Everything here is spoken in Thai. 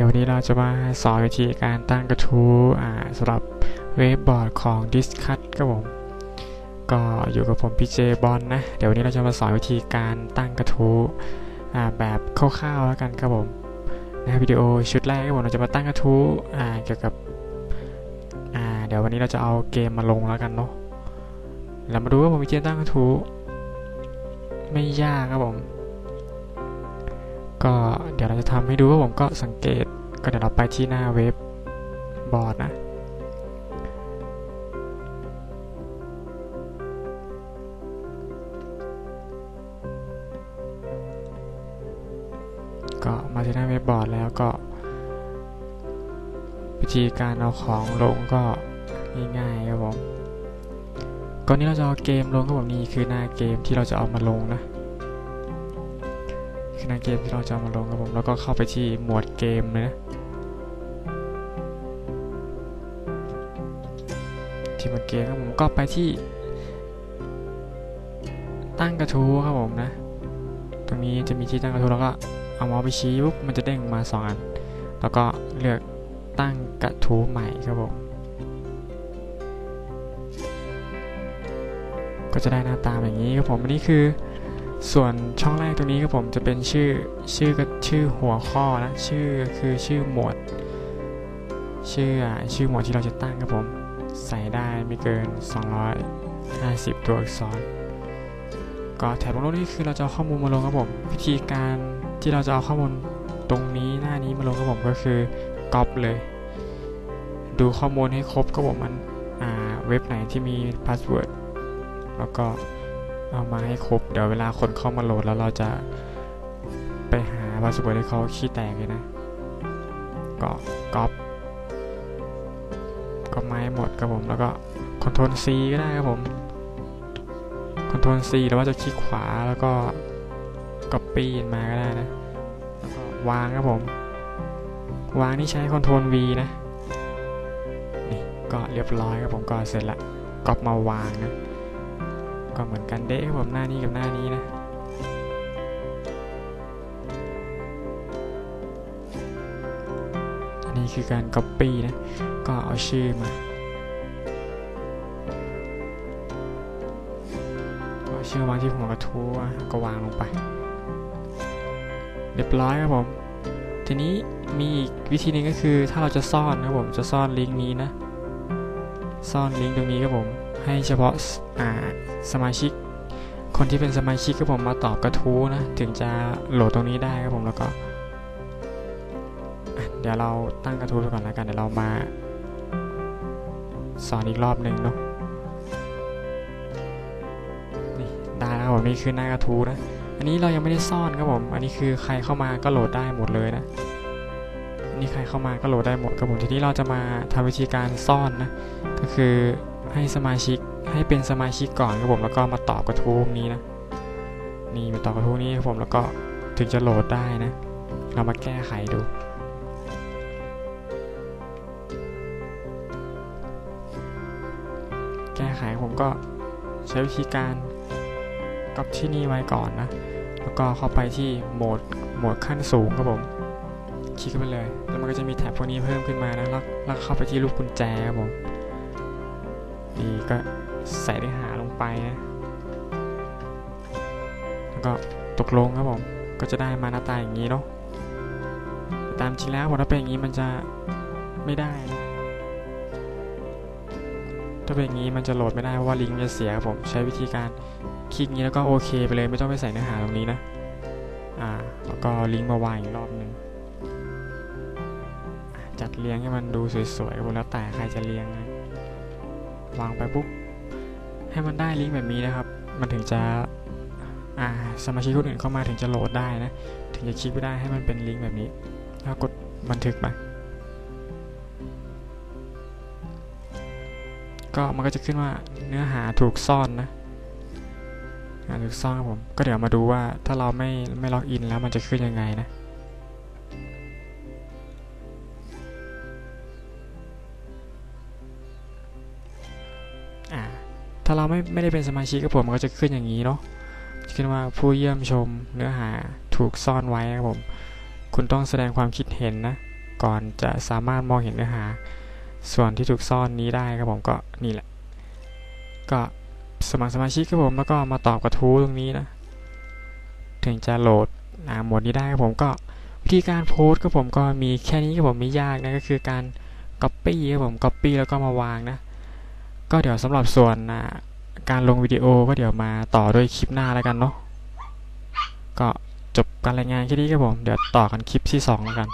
ดี๋ยววันนี้เราจะมาสอนวิธีการตั้งกระทู้สำหรับเว็บบอร์ดของ Discut ครับผม ก็อยู่กับผมพี่เจบอลนะ เดี๋ยววันนี้เราจะมาสอนวิธีการตั้งกระทู้แบบคร่าวๆแล้วกันครับผมนะวิดีโอชุดแรกครับผมเราจะมาตั้งกระทู้เกี่ยวกับเดี๋ยววันนี้เราจะเอาเกมมาลงแล้วกันเนาะเรามาดูว่าผมวิธีตั้งกระทู้ไม่ยากครับผม ก็เดี๋ยวเราจะทำให้ดูว่าผมก็สังเกต ก็เดี๋ยวเราไปที่หน้าเว็บบอร์ดนะ ก็มาที่หน้าเว็บบอร์ดแล้วก็ วิธีการเอาของลงก็ง่ายๆครับผมก่อนนี้เราจะเอาเกมลงครับผมนี่คือหน้าเกมที่เราจะเอามาลงนะ หน้าเกมที่เราจะมาลงครับผม แล้วก็เข้าไปที่หมวดเกมนะ ที่หมวดเกมครับผมก็ไปที่ ตั้งกระทู้ครับผมนะ ตรงนี้จะมีที่ตั้งกระทู้แล้วก็เอาเมาส์ไปชี้ปุ๊บมันจะเด้งมา 2 อัน แล้วก็เลือกตั้งกระทู้ใหม่ครับผม ก็จะได้หน้าตาแบบนี้ครับผมอันนี้คือ ส่วนช่องแรกตรงนี้ครับผมจะเป็นชื่อชื่อก็ชื่อหัวข้อนะชื่อคือชื่อหมวด ชื่อชื่อหมวดที่เราจะตั้งครับผม ใส่ได้ไม่เกิน 250 ตัวอักษร ก็แถบลงนี้คือเราจะเอาข้อมูลมาลงครับผม วิธีการที่เราจะเอาข้อมูลตรงนี้หน้านี้มาลงครับผมก็คือก๊อปเลย ดูข้อมูลให้ครบครับผมมันเว็บไหนที่มีพาสเวิร์ดแล้วก็ เอามาให้ครบ เดี๋ยวเวลาคนเข้ามาโหลดแล้วเราจะไปหาพาสเวิร์ดให้เขาขี้แตกเลยนะก็ก๊อปก็ไม้หมดครับผมแล้วก็คอนโทรล C ก็ได้ครับผมคอนโทรล C แล้วว่าจะคลิกขวาแล้วก็ก๊อปปี้มาก็ได้นะแล้วก็วางครับผม วางนี่ใช้คอนโทรล V นะนี่ก็เรียบร้อยครับผมก็เสร็จละก๊อปมาวางนะ ก็เหมือนกันเด้ครับผมหน้านี้กับหน้านี้นะอันนี้คือการ Copy นะ ก็เอาชื่อมาเอาชื่อวางที่หัวกระทู้ก็วางลงไป เรียบร้อยครับผมทีนี้มีอีกวิธีนึงก็คือถ้าเราจะซ่อนนะผมจะซ่อนลิงก์นี้นะ ซ่อนลิงก์ตรงนี้ครับผม ให้เฉพาะสมาชิก คนที่เป็นสมาชิกก็ผมมาตอบกระทู้นะ ถึงจะโหลดตรงนี้ได้ครับผมแล้วก็ เดี๋ยวเราตั้งกระทู้ไปก่อนแล้วกันเดี๋ยวเรามา สอนอีกรอบหนึ่งเนาะนี่ได้แล้วครับผมนี่คือหน้ากระทู้นะ อันนี้เรายังไม่ได้ซ่อนครับผม อันนี้คือใครเข้ามาก็โหลดได้หมดเลยนะนี่ใครเข้ามาก็โหลดได้หมดครับผมทีนี้เราจะมาทำวิธีการซ่อนนะ ก็คือ ให้สมาชิกให้เป็นสมาชิกก่อนครับผมแล้วก็มาตอบกระทู้นี้นะ นี่มาตอบกระทู้นี้ครับผมแล้วก็ถึงจะโหลดได้นะ เรามาแก้ไขดู แก้ไขผมก็ใช้วิธีการก๊อปที่นี่ไว้ก่อนนะ แล้วก็เข้าไปที่โหมดโหมดขั้นสูงครับผม คลิกไปเลย แล้วมันก็จะมีแท็บพวกนี้เพิ่มขึ้นมานะล้วแล้วเข้าไปที่รูปกุญแจครับผม นี่ก็ใส่ได้อหาลงไปนะ แล้วก็ตกลงครับผม ก็จะได้มาหน้าตาอย่างนี้เนาะ ตามจริงแล้วพอถ้าเป็นอย่างนี้มันจะไม่ได้นะถ้าเป็นอย่างนี้มันจะโหลดไม่ได้เพราะว่าลิงก์จะเสียครับผม ใช้วิธีการคลิกนี้แล้วก็โอเคไปเลยไม่ต้องไปใส่เนื้อหาตรงนี้นะ อ่า แล้วก็ลิงก์มาวางอีกรอบหนึ่งจัดเรียงให้มันดูสวยๆผมแล้วแต่ใครจะเรียงนะ วางไปปุ๊บให้มันได้ลิงก์แบบนี้นะครับ มันถึงจะอ่าสมาชิกคนอื่นเข้ามาถึงจะโหลดได้นะ ถึงจะคลิกไปได้ให้มันเป็นลิงก์แบบนี้แล้วกดบันทึกไป ก็มันก็จะขึ้นว่าเนื้อหาถูกซ่อนนะถูกซ่อนครับผม ก็เดี๋ยวมาดูว่าถ้าเราไม่ไม่ล็อกอินแล้วมันจะขึ้นยังไงนะ ถ้าเราไม่ไม่ได้เป็นสมาชิกกับผมมันก็จะขึ้นอย่างนี้เนาะขึ้นว่าผู้เยี่ยมชมเนื้อหาถูกซ่อนไว้ครับผม คุณต้องแสดงความคิดเห็นนะ ก่อนจะสามารถมองเห็นเนื้อหา ส่วนที่ถูกซ่อนนี้ได้ครับผมก็นี่แหละ ก็สมัครสมาชิกครับผมแล้วก็มาตอบกระทู้ตรงนี้นะ ถึงจะโหลดอ่าหมวดนี้ได้ครับผมก็วิธีการโพสต์ครับผมก็มีแค่นี้ครับผมไม่ยากนะก็คือการ Copy ครับผม Copy แล้วก็มาวางนะ ก็เดี๋ยวสำหรับส่วนการลงวิดีโอก็เดี๋ยวมาต่อด้วยคลิปหน้าแล้วกันเนาะก็จบการรายงานแค่นี้ครับผม เดี๋ยวต่อกันคลิปที่2แล้วกัน